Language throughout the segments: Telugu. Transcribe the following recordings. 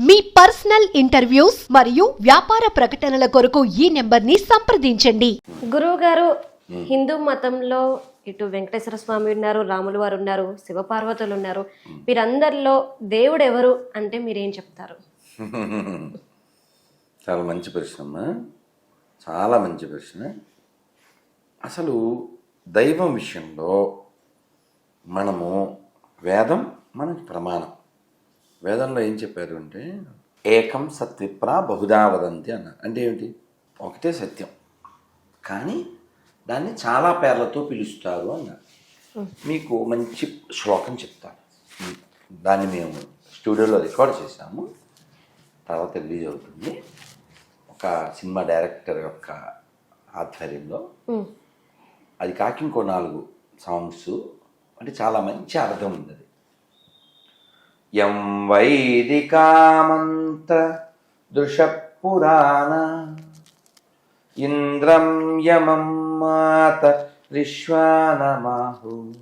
మీ పర్సనల్ ఇంటర్వ్యూస్ మరియు వ్యాపార ప్రకటనల కొరకు ఈ నెంబర్ని సంప్రదించండి. గురువు గారు హిందూ మతంలో ఇటు వెంకటేశ్వర స్వామి ఉన్నారు రాములు వారు ఉన్నారు శివపార్వతులు ఉన్నారు. వీరందరిలో దేవుడు ఎవరు అంటే మీరేం చెప్తారు? చాలా మంచి ప్రశ్న అమ్మా. చాలా మంచి ప్రశ్న. అసలు దైవం విషయంలో మనము వేదం మనకి ప్రమాణం. వేదంలో ఏం చెప్పారు అంటే ఏకం సత్విప్ర బహుదా వదంతి అన్నారు. అంటే ఏమిటి? ఒకటే సత్యం. కానీ దాన్ని చాలా పేర్లతో పిలుస్తారు అన్నారు. మీకు మంచి శ్లోకం చెప్తాను. దాన్ని మేము స్టూడియోలో రికార్డ్ చేశాము. తర్వాత రిలీజ్ అవుతుంది. ఒక సినిమా డైరెక్టర్ యొక్క ఆధ్వర్యంలో. అది కాక ఇంకో నాలుగు సాంగ్స్. అంటే చాలా మంచి అర్థం ఉంది అది యం వైదికామంత్ర దృశపురాణ. ఇంద్రం యమం మాత విశ్వానమాహు.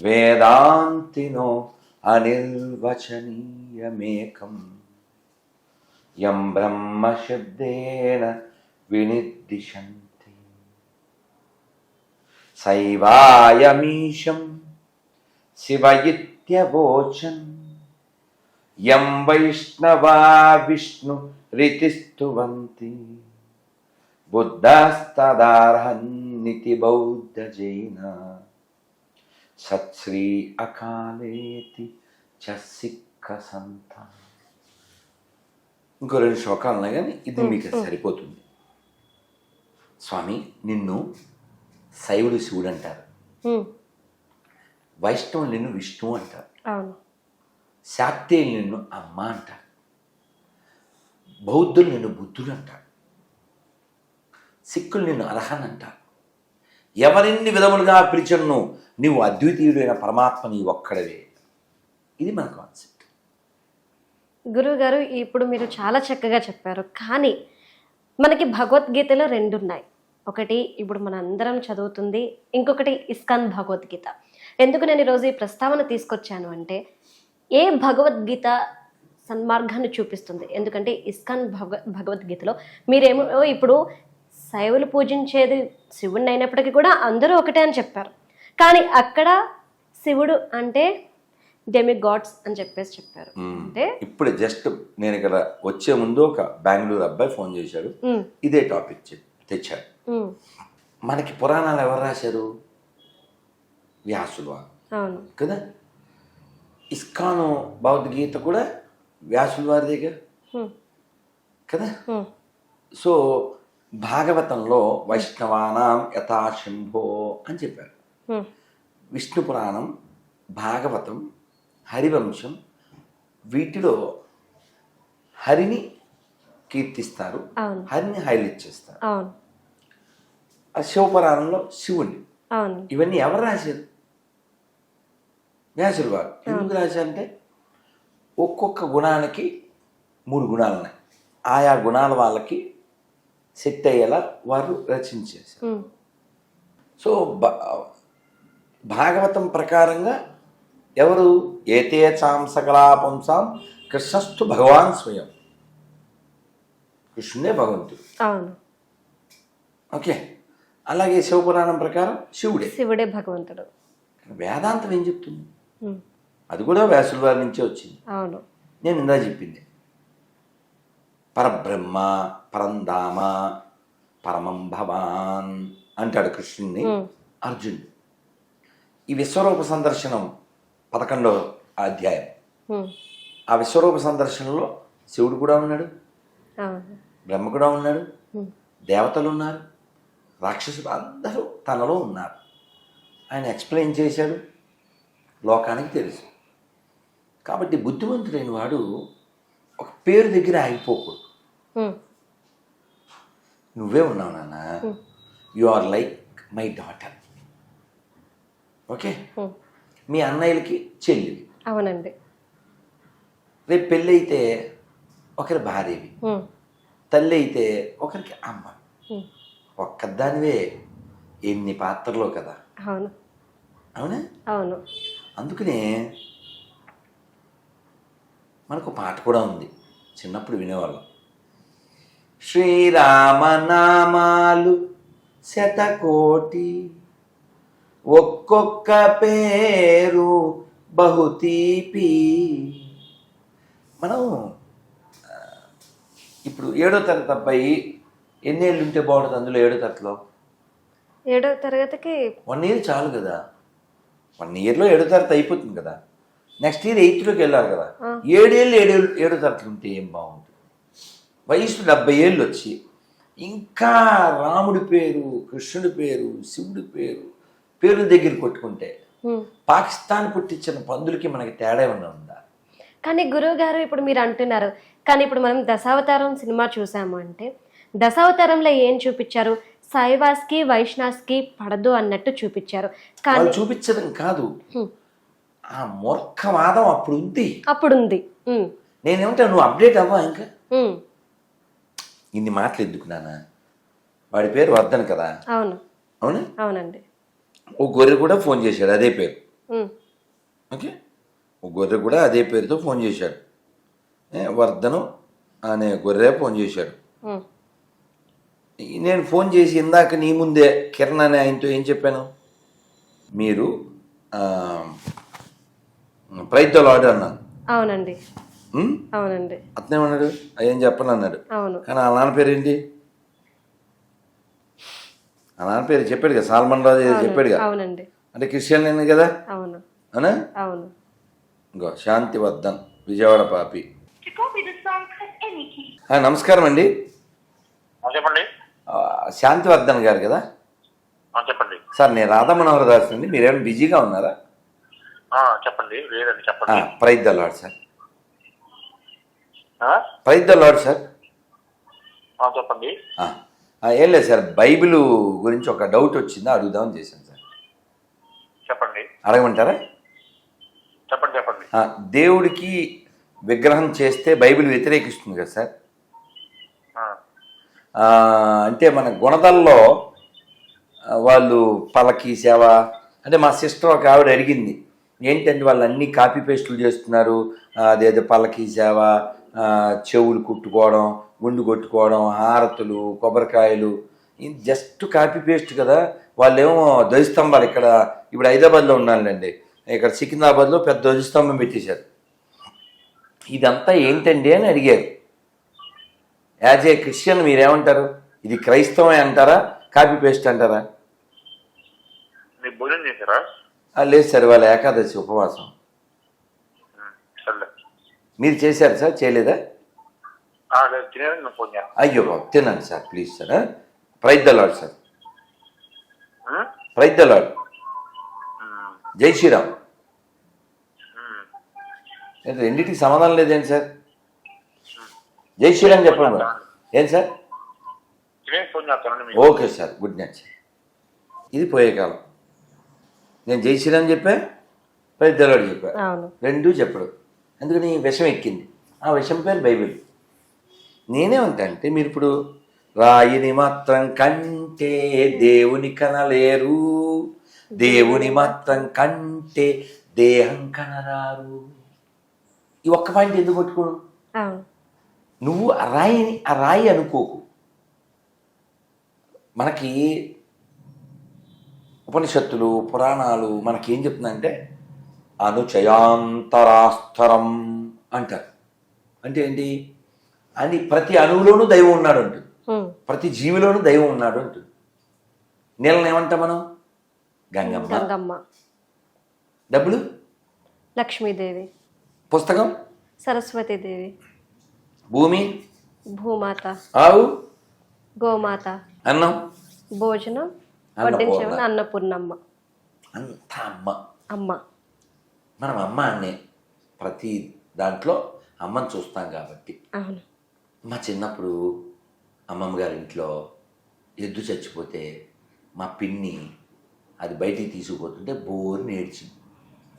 వేదాంతినో అనిర్వచనీయమేకం. యం బ్రహ్మశబ్దేన వినిర్దిశంతి. శైవాయమీశం శివయిత్ ఇత్యవోచన్ యం వైష్ణవా విష్ణు రీతిస్తువంతి బుద్ధస్తదార్హన్నితి బౌద్ధ జైన సత్శ్రీ అకాలేతి చ సిక్క సంత ఇంకో రెండు శ్లోకాలు కానీ ఇది మీకు సరిపోతుంది. స్వామి నిన్ను శైవుడు శివుడు అంటారు. వైష్ణవులు నిన్ను విష్ణువు అంటారు. అవును. శాక్తేయులు నిన్ను అమ్మ అంటారు. బౌద్ధులు నిన్ను బుద్ధుడు అంటారు. సిక్కులు నిన్ను అర్హన్ అంటారు. ఎవరిన్ని విధములుగా పిలిచను? నీవు అద్వితీయుడైన పరమాత్మ నీ ఒక్కడవే. ఇది మన కాన్సెప్ట్ గురువు గారు ఇప్పుడు మీరు చాలా చక్కగా చెప్పారు. కానీ మనకి భగవద్గీతలో రెండు ఉన్నాయి ఒకటి ఇప్పుడు మన అందరం చదువుతుంది ఇంకొకటి ఇస్కాన్ భగవద్గీత. ఎందుకు నేను ఈరోజు ఈ ప్రస్తావన తీసుకొచ్చాను అంటే ఏ భగవద్గీత సన్మార్గాన్ని చూపిస్తుంది? ఎందుకంటే ఇస్కాన్ భగ భగవద్గీతలో మీరేమో ఇప్పుడు శైవులు పూజించేది శివుడిని అయినప్పటికీ కూడా అందరూ ఒకటే అని చెప్పారు. కానీ అక్కడ శివుడు అంటే డెమి గాడ్స్ అని చెప్పేసి చెప్పారు. అంటే ఇప్పుడు జస్ట్ నేను ఇక్కడ వచ్చే ముందు ఒక బెంగళూరు అబ్బాయి ఫోన్ చేశాడు. ఇదే టాపిక్ చె- తెచ్చాడు మనకి పురాణాలు ఎవరు రాశారు? వ్యాసులు. కదా? ఇస్కాను భగవద్గీత కూడా వ్యాసుల వారి దగ్గర ఉమ్, కదా? సో భాగవతంలో వైష్ణవానాం యథాశంభో అని చెప్పారు. విష్ణు పురాణం భాగవతం హరివంశం వీటిలో హరిని కీర్తిస్తారు. హరిని హైలైట్ చేస్తారు. శివపురాణంలో శివుణ్ణి. ఇవన్నీ ఎవరు రాశారు? వ్యాసులు వారు ఎందుకు రాశారంటే ఒక్కొక్క గుణానికి మూడు గుణాలు ఉన్నాయి. ఆయా గుణాల వాళ్ళకి సెట్ అయ్యేలా వారు రచించేశారు. సో భాగవతం ప్రకారంగా ఎవరు? ఏతే చాం సకలా పుంసాం కృష్ణస్థు భగవాన్ స్వయం. కృష్ణుడే భగవంతుడు. ఓకే. అలాగే శివపురాణం ప్రకారం శివుడే. శివుడే భగవంతుడు. వేదాంతం ఏం చెప్తుంది? అది కూడా వ్యాసుల వారి నుంచే వచ్చింది. అవును. నేను ఇందా చెప్పింది. పరబ్రహ్మ పరంధామ పరమం భవాన్ అంటాడు కృష్ణుణ్ణి అర్జునుడు. ఈ విశ్వరూప సందర్శనం పదకొండవ అధ్యాయం. ఆ విశ్వరూప సందర్శనలో శివుడు కూడా ఉన్నాడు బ్రహ్మ కూడా ఉన్నాడు దేవతలు ఉన్నారు. రాక్షసులు అందరూ తనలో ఉన్నారు. ఆయన ఎక్స్ప్లెయిన్ చేశాడు. లోకానికి తెలుసు. కాబట్టి బుద్ధిమంతుడైన వాడు ఒక పేరు దగ్గర ఆగిపోకూడదు. నువ్వే ఉన్నావు నాన్న. You are like my daughter okay మీ అన్నయ్యలకి చెల్లివి అవునండి. రేపు పెళ్ళి అయితే ఒకరి భార్యవి. తల్లి అయితే ఒకరికి అమ్మ. ఒక్కదానివే ఎన్ని పాత్రలో కదా. అవును. అవునా? అవును. అందుకనే మనకు పాట కూడా ఉంది. చిన్నప్పుడు వినేవాళ్ళం. శ్రీరామనామాలు శతకోటి ఒక్కొక్క పేరు బహుతీపి. మనం ఇప్పుడు ఏడో తరగతి అబ్బాయి ఎన్నేళ్ళు ఉంటే బాగుంటుంది అందులో ఏడో తరగతిలో? ఏడో తరగతికి వన్ ఇయర్ చాలు కదా. వన్ ఇయర్లో ఏడో తరగతి అయిపోతుంది కదా. నెక్స్ట్ ఇయర్ ఎయిత్లోకి వెళ్ళాలి కదా. ఏడేళ్ళు ఏడు ఏడో తరగతి ఉంటే ఏం బాగుంటుంది? వయసు డెబ్బై ఏళ్ళు వచ్చి ఇంకా రాముడి పేరు కృష్ణుడి పేరు శివుడి పేరు పేరు దగ్గర కొట్టుకుంటే. పాకిస్తాన్ పుట్టించిన పందులకి మనకి తేడా ఏమన్నా ఉందా? కానీ గురువు గారు ఇప్పుడు మీరు అంటున్నారు. కానీ ఇప్పుడు మనం దశావతారం సినిమా చూసాము అంటే దశావతారంలో ఏం చూపించారు? సాయివాస్కి వైష్ణాస్కి పడదు అన్నట్టు చూపించారు. కానీ చూపించడం కాదు. ఆ మూర్ఖవాదం అప్పుడు ఉంది అప్పుడు ఉంది. నేనేమంటా నువ్వు అప్డేట్ అవ్వా ఇంకా. ఇన్ని మాటలు ఎందుకు నాన్న వాడి పేరు వర్ధన్ కదా? అవును. అవునా? అవునండి. ఓ గొర్రె కూడా ఫోన్ చేశాడు అదే పేరు. ఓకే? ఓ గొర్రె కూడా అదే పేరుతో ఫోన్ చేశాడు. వర్ధను అనే గొర్రె ఫోన్ చేశాడు. నేను ఫోన్ చేసి ఇందాక నీ ముందే కిరణ్ అనే ఆయనతో ఏం చెప్పాను? మీరు ప్రయత్నాలు ఆర్డర్ అన్నాను అవునండి? అవునండి. అతనేమన్నాడు? ఏం చెప్పను అన్నాడు. అవును. కానీ ఆ నాన్న పేరు ఏంటి ఆ నాన్న పేరు చెప్పాడు కదా సాల్మన్ రాజు చెప్పాడు కదా అవునండి. అంటే క్రిస్టియన్ నేను కదా? అవును. అవునా? అవును. ఇంకో శాంతివర్ధన్ విజయవాడ పాపి. ఆ, నమస్కారం అండి. చెప్పండి. శాంతివర్ధన్ గారు కదా? చెప్పండి. సార్ నేను రాధా మనోహర్ దాస్ అండి మీరేమైనా బిజీగా ఉన్నారా? చెప్పండి. లేదండి చెప్పండి. Praise the Lord sir? Praise the Lord sir. చెప్పండి. ఏం లేదు సార్ బైబిల్ గురించి ఒక డౌట్ వచ్చిందా అడుగుదామని చేశాను సార్. చెప్పండి. అడగమంటారా? చెప్పండి చెప్పండి. దేవుడికి విగ్రహం చేస్తే బైబిల్ వ్యతిరేకిస్తుంది కదా సార్. అంటే మన గుణదల్లో వాళ్ళు పలకి సేవ అంటే మా సిస్టర్ ఒక ఆవిడ అడిగింది ఏంటంటే వాళ్ళు అన్ని కాపీ పేస్టులు చేస్తున్నారు? అదేదో పలకి సేవ చెవులు కుట్టుకోవడం గుండు కొట్టుకోవడం హారతులు కొబ్బరికాయలు ఇది జస్ట్ కాపీ పేస్ట్ కదా? వాళ్ళేమో ధ్వజస్తంభాలు ఇక్కడ ఇప్పుడు హైదరాబాద్లో ఉన్నానులేండి ఇక్కడ సికింద్రాబాద్లో పెద్ద ధ్వజస్తంభం పెట్టేశారు. ఇదంతా ఏంటండి అని అడిగారు. యాజ్ ఏ క్రిస్టియన్ మీరేమంటారు? ఇది క్రైస్తవమే అంటారా? కాపీ పేస్ట్ అంటారా? మీరు భోజనం చేశారా? లేదు సార్ వాళ్ళ ఏకాదశి ఉపవాసం. మీరు చేశారు సార్ చేయలేదా? అయ్యో బాబు తినండి sir please sir praise the Lord sir. Praise the Lord um, జై శ్రీరామ్. రెండింటికి సమాధానం లేదేంటి సార్? జై శ్రీరామ్ చెప్పండి మరి. ఏం sir? Okay sir good night sir. ఇది పోయే కాలం. నేను జై శ్రీరామ్ చెప్పా ప్రైజ్ ద లాడ్ చెప్పా. అవును. రెండూ చెప్పడు. అందుకని విషం ఎక్కింది. ఆ విషం పేరు బైబిల్. నేనేమంటే మీరు ఇప్పుడు రాయిని మాత్రం కంటే దేవుని కనలేరు. దేవుని మాత్రం కంటే దేహం కనరారు. ఈ ఒక్క పాయింట్ ఎందుకు అవును. నువ్వు ఆ రాయిని ఆ రాయి అనుకోకు. మనకి ఉపనిషత్తులు పురాణాలు మనకి ఏం చెప్తుందంటే అనుచయాంతరాస్తరం అంటారు. అంటే ఏంటి? అని ప్రతి అణువులోనూ దైవం ఉన్నాడు అంటుంది. ప్రతి జీవిలోనూ దైవం ఉన్నాడు అంటుంది నీళ్ళని ఏమంటాం మనం? గంగమ్మ. గంగమ్మ. డబ్బులు? లక్ష్మీదేవి. పుస్తకం? సరస్వతీదేవి. భూమి? భూమాత. ఆవు? గోమాత. అన్నం? భోజనం. వడ్డించమని అన్నపూర్ణమ్మ. అంతా అమ్మ. అమ్మ. మనం అమ్మ అనే ప్రతి దాంట్లో అమ్మని చూస్తాం కాబట్టి. అవును. మా చిన్నప్పుడు అమ్మమ్మ గారి ఇంట్లో ఎద్దు చచ్చిపోతే మా పిన్ని అది బయటికి తీసుకుపోతుంటే బోరు నేర్చింది.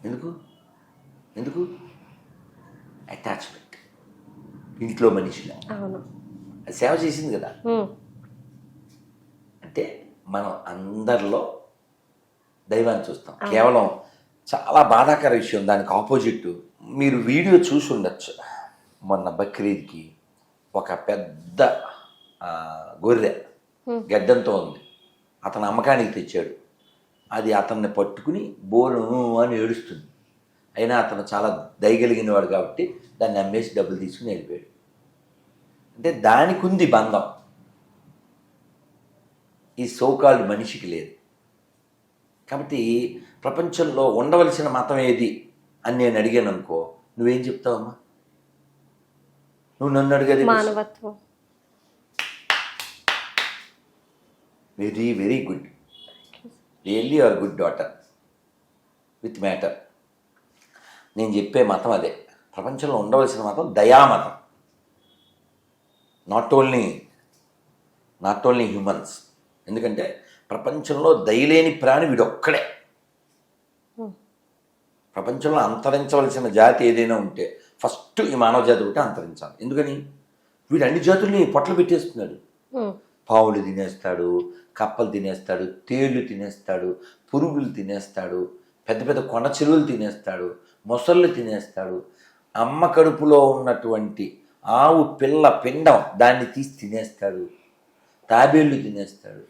ఎందుకు? ఎందుకు? అటాచ్మెంట్ ఇంట్లో మనిషిగా సేవ చేసింది కదా. అంటే మనం అందరిలో దైవాన్ని చూస్తాం. కేవలం చాలా బాధాకర విషయం దానికి ఆపోజిట్. మీరు వీడియో చూసి ఉండొచ్చు. మొన్న బక్రీద్కి ఒక పెద్ద గొర్రె గడ్డంతో ఉంది. అతను అమ్మకానికి తెచ్చాడు. అది అతన్ని పట్టుకుని బోను అని ఏడుస్తుంది. అయినా అతను చాలా దయగలిగిన వాడు కాబట్టి దాన్ని అమ్మేసి డబ్బులు తీసుకుని వెళ్ళిపోయాడు. అంటే దానికి ఉంది బంధం. ఈ సోకాల్డ్ మనిషికి లేదు. కాబట్టి ప్రపంచంలో ఉండవలసిన మతం ఏది అని నేను అడిగాను అనుకో నువ్వేం చెప్తావమ్మా? నువ్వు నన్ను అడిగేది మానవత్వం. Very very good. Really are good daughter with matter. నేను చెప్పే మతం అదే. ప్రపంచంలో ఉండవలసిన మతం దయామతం. Not only not only humans ఎందుకంటే ప్రపంచంలో దయలేని ప్రాణి వీడొక్కడే. ప్రపంచంలో అంతరించవలసిన జాతి ఏదైనా ఉంటే ఫస్ట్ ఈ మానవ జాతి ఒకటి అంతరించాలి. ఎందుకని? వీడు అన్ని జాతుల్ని పొట్టలు పెట్టేస్తున్నాడు. ఉమ్, పావులు తినేస్తాడు కప్పలు తినేస్తాడు తేళ్ళు తినేస్తాడు పురుగులు తినేస్తాడు పెద్ద పెద్ద కొండ చెరువులు తినేస్తాడు మొసళ్ళు తినేస్తాడు. అమ్మ కడుపులో ఉన్నటువంటి ఆవు పిల్ల పిండం దాన్ని తీసి తినేస్తాడు. తాబేళ్ళు తినేస్తాడు.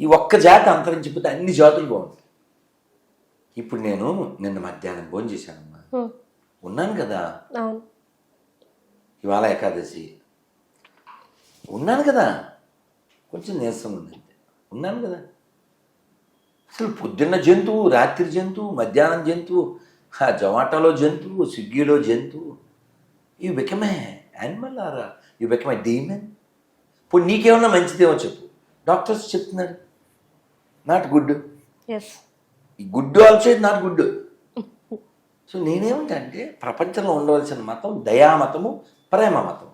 ఈ ఒక్క జాతి అంతరించిపోతే అన్ని జాతులు బాగుంటాయి. ఇప్పుడు నేను నిన్న మధ్యాహ్నం భోజనం చేశానమ్మా. ఉన్నాను కదా? ఇవాళ ఏకాదశి. ఉన్నాను కదా? కొంచెం నీరసం ఉంది అంతే. ఉన్నాను కదా? అసలు పొద్దున్న జంతువు రాత్రి జంతువు మధ్యాహ్నం జంతువు జొమాటోలో జంతువు స్విగ్గీలో జంతువు you become a animal are you become a demon ఇప్పుడు నీకేమన్నా మంచిదేమో చెప్పు. డాక్టర్స్ చెప్తున్నారు. నాట్ గుడ్ ఈ good also is not good so నేనేమంటా అంటే ప్రపంచంలో ఉండవలసిన మతం దయామతము ప్రేమ మతం